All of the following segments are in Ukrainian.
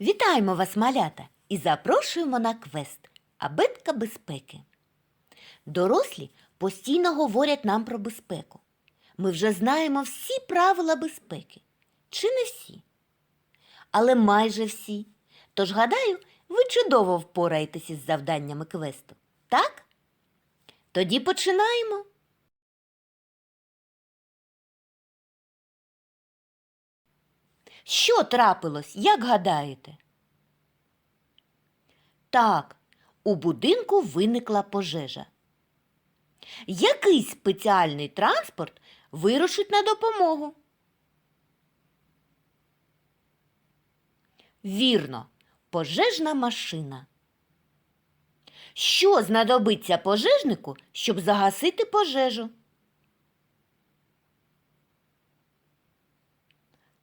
Вітаємо вас, малята, і запрошуємо на квест Абетка безпеки. Дорослі постійно говорять нам про безпеку. Ми вже знаємо всі правила безпеки. Чи не всі? Але майже всі. Тож, гадаю, ви чудово впораєтесь із завданнями квесту. Так? Тоді починаємо. Що трапилось, як гадаєте? Так, у будинку виникла пожежа. Який спеціальний транспорт вирушить на допомогу? Вірно, пожежна машина. Що знадобиться пожежнику, щоб загасити пожежу?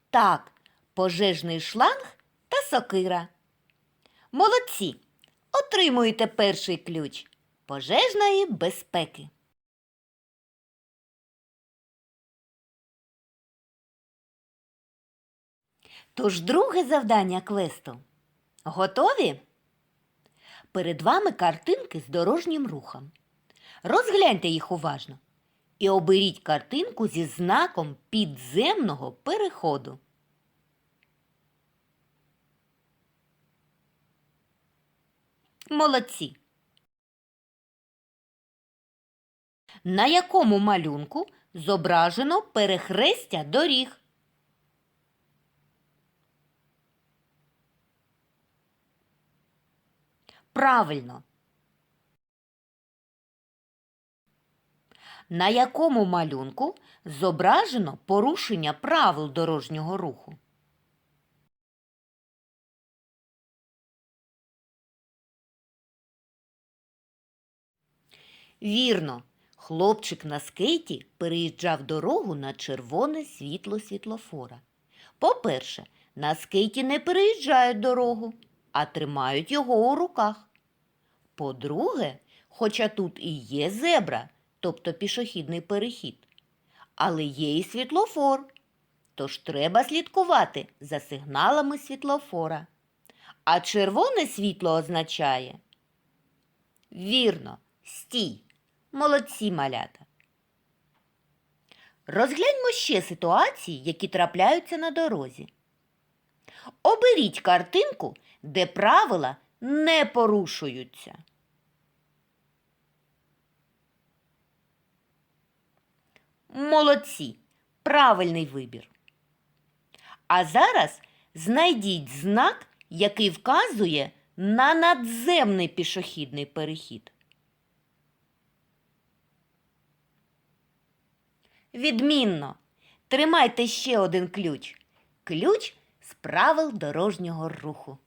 Так, пожежний шланг та сокира. Молодці! Отримуєте перший ключ пожежної безпеки. Тож друге завдання квесту. Готові? Перед вами картинки з дорожнім рухом. Розгляньте їх уважно і оберіть картинку зі знаком підземного переходу. Молодці. На якому малюнку зображено перехрестя доріг? Правильно. На якому малюнку зображено порушення правил дорожнього руху? Вірно, хлопчик на скейті переїжджав дорогу на червоне світло світлофора. По-перше, на скейті не переїжджають дорогу, а тримають його у руках. По-друге, хоча тут і є зебра, тобто пішохідний перехід, але є і світлофор, тож треба слідкувати за сигналами світлофора. А червоне світло означає Вірно, стій. Молодці малята. Розгляньмо ще ситуації, які трапляються на дорозі. Оберіть картинку, де правила не порушуються. Молодці. Правильний вибір. А зараз знайдіть знак, який вказує на надземний пішохідний перехід. Відмінно. Тримайте ще один ключ. Ключ з правил дорожнього руху.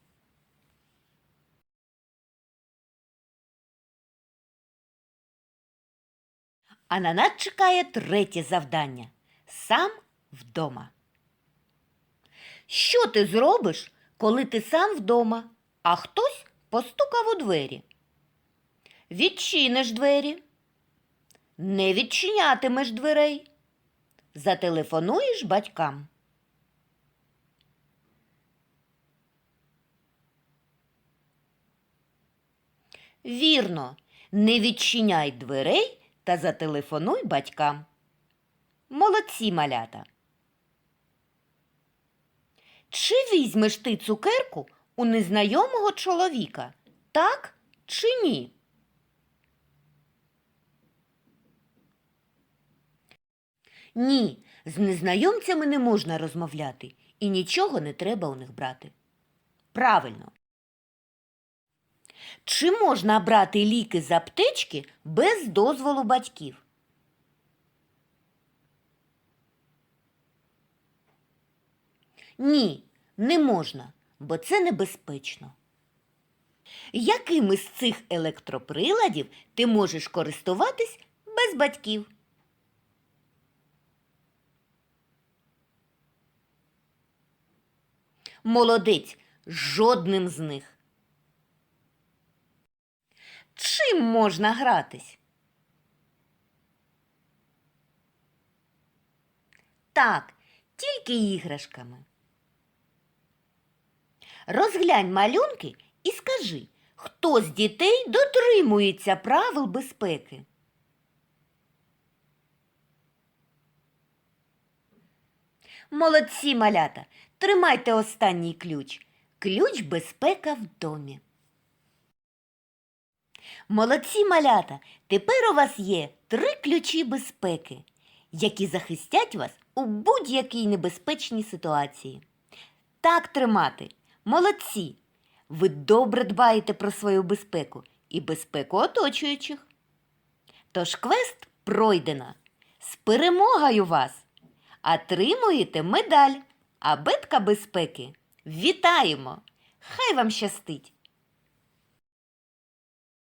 А на нас чекає третє завдання сам вдома. Що ти зробиш, коли ти сам вдома, а хтось постукав у двері? Відчиниш двері. Не відчинятимеш дверей. Зателефонуєш батькам. Вірно, не відчиняй дверей та зателефонуй батькам. Молодці малята. Чи візьмеш ти цукерку у незнайомого чоловіка? Так чи ні? Ні, з незнайомцями не можна розмовляти і нічого не треба у них брати. Правильно. Чи можна брати ліки з аптечки без дозволу батьків? Ні, не можна, бо це небезпечно. Яким із цих електроприладів ти можеш користуватись без батьків? Молодець, жодним з них. Чим можна гратись? Так, тільки іграшками. Розглянь малюнки і скажи, хто з дітей дотримується правил безпеки. Молодці, малята, тримайте останній ключ. Ключ безпека в домі. Молодці, малята, тепер у вас є три ключі безпеки, які захистять вас у будь-якій небезпечній ситуації. Так тримати. Молодці! Ви добре дбаєте про свою безпеку і безпеку оточуючих. Тож квест пройдено. З перемогою вас! Отримуєте медаль, абетка безпеки. Вітаємо! Хай вам щастить!